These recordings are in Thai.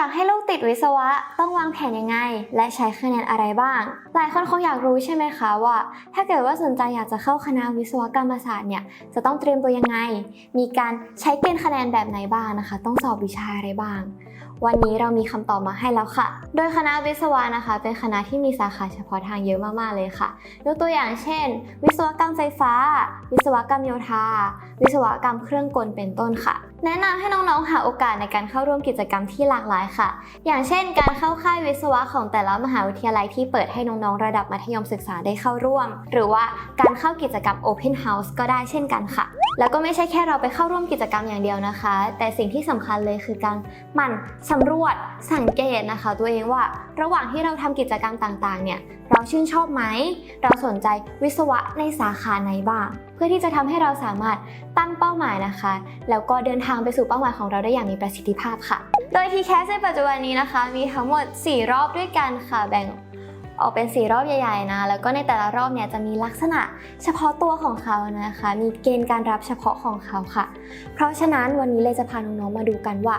อยากให้ลูกติดวิศวะต้องวางแผนยังไง และใช้คะแนนอะไรบ้าง หลายคนคงอยากรู้ใช่ไหมคะว่า ถ้าเกิดว่าสนใจอยากจะเข้าคณะวิศวกรรมศาสตร์เนี่ยจะต้องเตรียมตัวยังไง มีการใช้เกณฑ์คะแนนแบบไหนบ้างนะคะ ต้องสอบวิชาอะไรบ้าง วันนี้เรามีคำตอบมาให้แล้วค่ะ โดยคณะวิศวะนะคะ เป็นคณะที่มีสาขาเฉพาะทางเยอะมากๆเลยค่ะ ยกตัวอย่างเช่น วิศวกรรมไฟฟ้า วิศวกรรมโยธา วิศวกรรมเครื่องกลเป็นต้นค่ะ แนะนำให้น้องๆหาโอกาสในการเข้าร่วมกิจกรรมที่หลากหลายค่ะ อย่างเช่น การเข้าค่ายวิศวะของแต่ละมหาวิทยาลัยที่เปิดให้น้องๆระดับมัธยมศึกษาได้เข้าร่วม หรือว่าการเข้ากิจกรรม Open House ก็ได้เช่นกันค่ะ แล้วก็ไม่ใช่แค่เราไปเข้าร่วมกิจกรรมอย่างเดียวนะคะ แต่สิ่งที่สำคัญเลยคือการหมั่นสำรวจสังเกตนะคะ ตัวเองว่าระหว่างที่เราทำกิจกรรมต่างๆ เนี่ยเราชื่นชอบไหม เราสนใจวิศวะในสาขาไหนบ้าง เพื่อที่จะทำให้เราสามารถตั้งเป้าหมายนะคะ แล้วก็เดินทางไปสู่เป้าหมายของเราได้อย่างมีประสิทธิภาพค่ะ โดย TCAS ในปัจจุบันนี้นะคะ มีทั้งหมด 4 รอบด้วยกันค่ะแบ่ง ออกเป็น 4 รอบใหญ่ๆนะ แล้วก็ในแต่ละรอบเนี่ยจะมีลักษณะเฉพาะตัวของเขานะคะ มีเกณฑ์การรับเฉพาะของเขาค่ะ เพราะฉะนั้นวันนี้เลยจะพาน้องๆมาดูกันว่า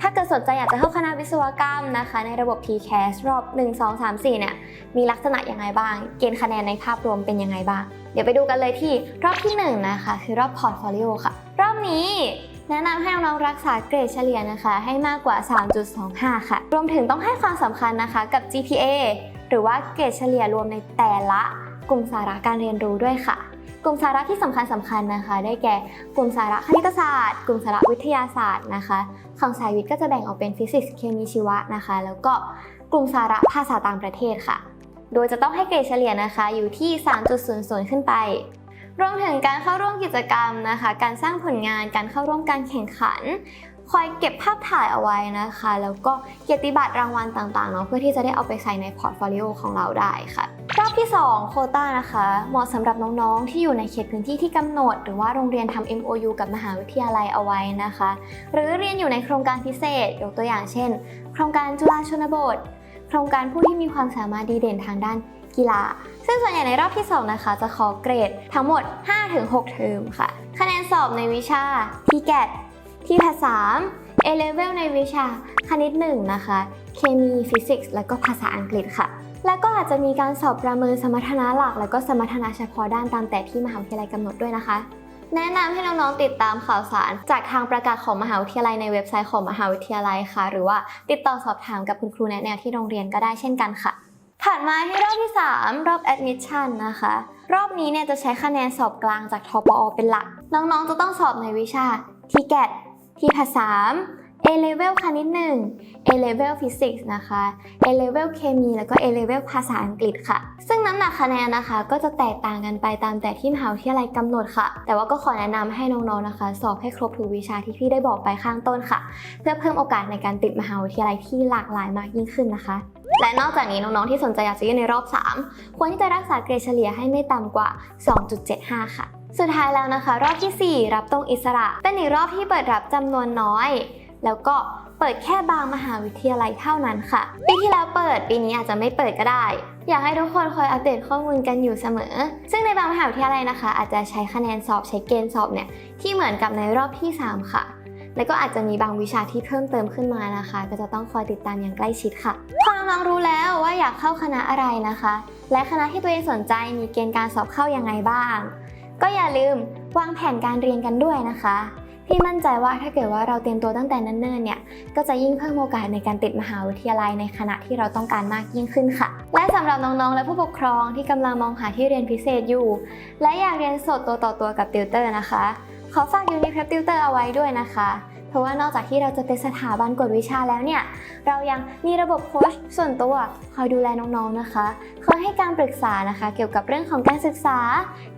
ถ้าเกิดสนใจอยากจะเข้าคณะวิศวกรรมนะคะ ในระบบ TCAS รอบ 1 2 3 4 เนี่ยมีลักษณะยังไงบ้าง เกณฑ์คะแนนในภาพรวมเป็นยังไงบ้าง เดี๋ยวไปดูกันเลยที่รอบที่1นะคะคือรอบพอร์ตโฟลิโอค่ะ รอบนี้แนะนำให้น้องๆรักษาเกรดเฉลี่ยนะคะ ให้มากกว่า 3.25 ค่ะ รวมถึงต้องให้ความสำคัญนะคะกับ GPA หรือว่าเกรดเฉลี่ยรวมในแต่ละกลุ่มสาระการเรียนรู้ด้วยค่ะ กลุ่มสาระที่สำคัญสำคัญนะคะ ได้แก่ กลุ่มสาระคณิตศาสตร์ กลุ่มสาระวิทยาศาสตร์นะคะ ของสายวิทย์ก็จะแบ่งออกเป็นฟิสิกส์ เคมีชีวะนะคะ แล้วก็กลุ่มสาระภาษาต่างประเทศค่ะ โดยจะต้องให้เกรดเฉลี่ยนะคะอยู่ที่ 3.00 ขึ้นไปรวมถึงการเข้าร่วมกิจกรรมนะคะ การสร้างผลงาน การเข้าร่วมการแข่งขัน คอยเก็บภาพถ่ายเอาไว้นะคะ แล้วก็เกียรติบัตรรางวัลต่างๆเนาะเพื่อที่จะได้เอาไปใส่ในพอร์ตโฟลิโอของเราได้ค่ะรอบที่ 2 โคต้านะคะ เหมาะสำหรับน้องๆ ที่อยู่ในเขตพื้นที่ที่กำหนด หรือว่าโรงเรียนทำ MOU กับมหาวิทยาลัยเอาไว้นะคะ หรือเรียนอยู่ในโครงการพิเศษยกตัวอย่างเช่น โครงการจุฬาชนบท โครงการผู้ที่มีความสามารถดีเด่นทางด้านกีฬา ซึ่งส่วนใหญ่ในรอบที่ 2 นะคะ จะขอเกรดทั้งหมด 5-6 เทอมค่ะ คะแนนสอบในวิชา TGAT ที่ภาษา A level ในวิชาคณิต1นะคะ เคมีฟิสิกส์และก็ภาษาอังกฤษค่ะ และก็อาจจะมีการสอบประเมินสมรรถนะหลัก และก็สมรรถนะเฉพาะด้านตามแต่ที่มหาวิทยาลัยกำหนดด้วยนะคะ แนะนำให้น้องๆติดตามข่าวสาร จากทางประกาศของมหาวิทยาลัยในเว็บไซต์ของมหาวิทยาลัยค่ะ หรือว่าติดต่อสอบถามกับคุณครูแนะแนวที่โรงเรียนก็ได้เช่นกันค่ะถัดมาที่รอบที่ 3 รอบ admission นะคะ รอบนี้เนี่ยจะใช้คะแนนสอบกลางจากทปอเป็นหลัก น้องๆ จะต้องสอบในวิชา TGAT ที่ภาษา A level คณิต1 A level Physics นะคะ A level เคมีแล้วก็ A level ภาษาอังกฤษค่ะ ซึ่งน้ำหนักคะแนนนะคะ ก็จะแตกต่างกันไปตามแต่ที่มหาวิทยาลัยกำหนดค่ะ แต่ว่าก็ขอแนะนำให้น้องๆนะคะ สอบให้ครบทุกวิชาที่พี่ได้บอกไปข้างต้นค่ะ เพื่อเพิ่มโอกาสในการติดมหาวิทยาลัยที่หลากหลายมากยิ่งขึ้นนะคะและนอกจากนี้น้องๆ ที่สนใจอยากจะยื่นในรอบ 3 ควรที่จะรักษาเกรดเฉลี่ยให้ไม่ต่ำกว่า 2.75 ค่ะ สุดท้ายแล้วนะคะ รอบทีสี่ 4 รับตรงอิสระ เป็นอีกรอบที่เปิดรับจำนวนน้อย แล้วก็เปิดแค่บางมหาวิทยาลัยเท่านั้นค่ะ ปีที่แล้วเปิดปีนี้อาจจะไม่เปิดก็ได้ อยากให้ทุกคนคอยอัปเดตข้อมูลกันอยู่เสมอ ซึ่งในบางมหาวิทยาลัยนะคะ อาจจะใช้คะแนนสอบใช้เกณฑ์สอบเนี่ยที่เหมือนกับในรอบที่ 3 ค่ะแล้วก็อาจจะมีบางวิชาที่เพิ่มเติมขึ้นมานะคะ ก็จะต้องคอยติดตามอย่างใกล้ชิดค่ะ พอน้องๆรู้แล้วว่าอยากเข้าคณะอะไรนะคะ และคณะที่ตัวเองสนใจมีเกณฑ์การสอบเข้ายังไงบ้าง ก็อย่าลืมวางแผนการเรียนกันด้วยนะคะ พี่มั่นใจว่าถ้าเกิดว่าเราเตรียมตัวตั้งแต่เนิ่นๆเนี่ย ก็จะยิ่งเพิ่มโอกาสในการติดมหาวิทยาลัยในคณะที่เราต้องการมากยิ่งขึ้นค่ะ และสำหรับน้องๆ และผู้ปกครองที่กำลังมองหาที่เรียนพิเศษอยู่ และอยากเรียนสดตัวต่อตัวกับติวเตอร์นะคะ ขอฝากยูนิเพรสติวเตอร์เอาไว้ด้วยนะคะ เพราะว่านอกจากที่เราจะเป็นสถาบันกวดวิชาแล้วเนี่ย เรายังมีระบบโค้ชส่วนตัวคอยดูแลน้องๆนะคะ คอยให้การปรึกษานะคะ เกี่ยวกับเรื่องของการศึกษา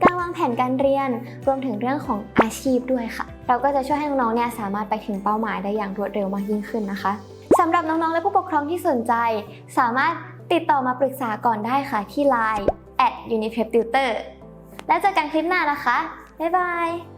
การวางแผนการเรียน รวมถึงเรื่องของอาชีพด้วยค่ะ เราก็จะช่วยให้น้องๆเนี่ยสามารถไปถึงเป้าหมายได้อย่างรวดเร็วมากยิ่งขึ้นนะคะสำหรับน้องๆและผู้ปกครองที่สนใจ สามารถติดต่อมาปรึกษาก่อนได้ค่ะที่ Line at uniprep tutor แล้วเจอกันคลิปหน้านะคะ บ๊ายบาย